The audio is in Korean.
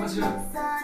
맞아.